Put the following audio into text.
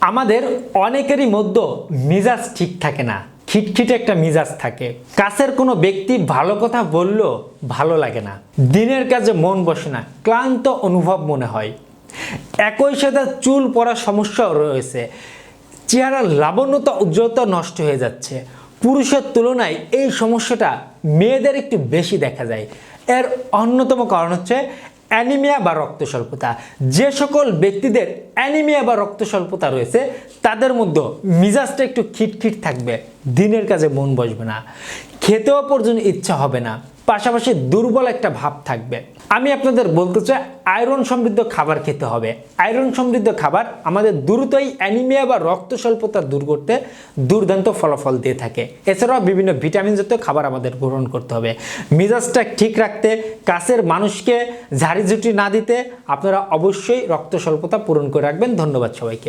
আমাদের অনেকেরই মধ্যে মিজাজ ঠিক থাকে না, খিটখিটে একটা মিজাজ থাকে। কাছের কোনো ব্যক্তি ভালো কথা বললেও ভালো লাগে না। দিনের কাজে মন বসে না, ক্লান্ত অনুভব মনে হয়। একই সাথে চুল পড়ার সমস্যাও রয়েছে। চেহারার লাবণ্যতা, উজ্জ্বলতা নষ্ট হয়ে যাচ্ছে। পুরুষের তুলনায় এই সমস্যাটা মেয়েদের একটু বেশি দেখা যায়। এর অন্যতম কারণ হচ্ছে অ্যানিমিয়া বা রক্ত স্বল্পতা। যে সকল ব্যক্তিদের অ্যানিমিয়া বা রক্ত স্বল্পতা রয়েছে, তাদের মধ্যে মিজাজটা একটু খিটখিট থাকবে। দিনের কাজে মন বসবে না। খেতেও পর্যন্ত ইচ্ছা হবে না। পাশাপাশি দুর্বল একটা ভাব থাকবে। আমি আপনাদের বলতে চাই, আয়রন সমৃদ্ধ খাবার খেতে হবে। আয়রন সমৃদ্ধ খাবার আমাদের দ্রুতই অ্যানিমিয়া বা রক্ত স্বল্পতা দূর করতে দুর্দান্ত ফলাফল দিয়ে থাকে। এছাড়াও বিভিন্ন ভিটামিন জাতীয় খাবার আমাদের গ্রহণ করতে হবে। মেজাজটা ঠিক রাখতে, কাছের মানুষকে ঝাড়িঝুটি না দিতে আপনারা অবশ্যই রক্ত স্বল্পতা পূরণ করে রাখবেন। ধন্যবাদ সবাইকে।